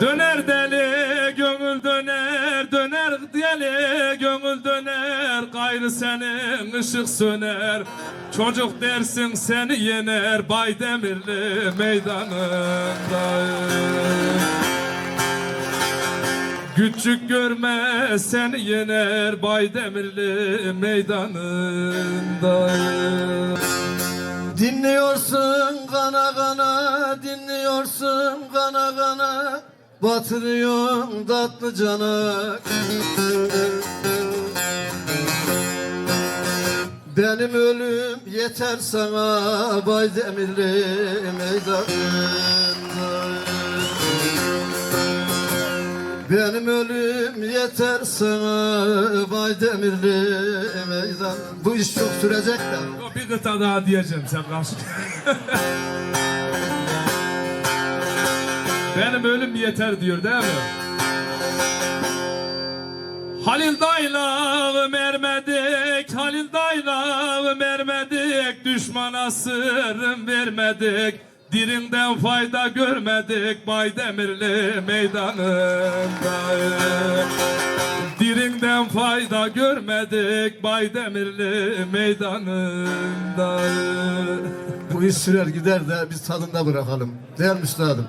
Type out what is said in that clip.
Döner deli gönül döner döner deli gönül döner. Gayrı senin ışık söner. Çocuk dersin seni yener Baydemirli meydanında. Küçük görme seni yener Baydemirli meydanında. Dinliyorsun kana kana, dinliyorsun kana Batırıyorsun tatlı cana Benim ölüm yeter sana Baydemirli meydanında. Benim ölüm yeter sana Baydemirli meydan Bu iş çok sürecek de. Bir kıta daha diyeceğim sen karşı. Benim ölüm yeter diyor değil mi? Halil daylağım ermedik, Halil daylağım ermedik, düşmana sırrım vermedik, dirinden fayda görmedik, Baydemirli meydanında. Dirinden fayda görmedik, Baydemirli meydanında. Bu iş sürer gider de biz tadında bırakalım. Değer mi üstadım?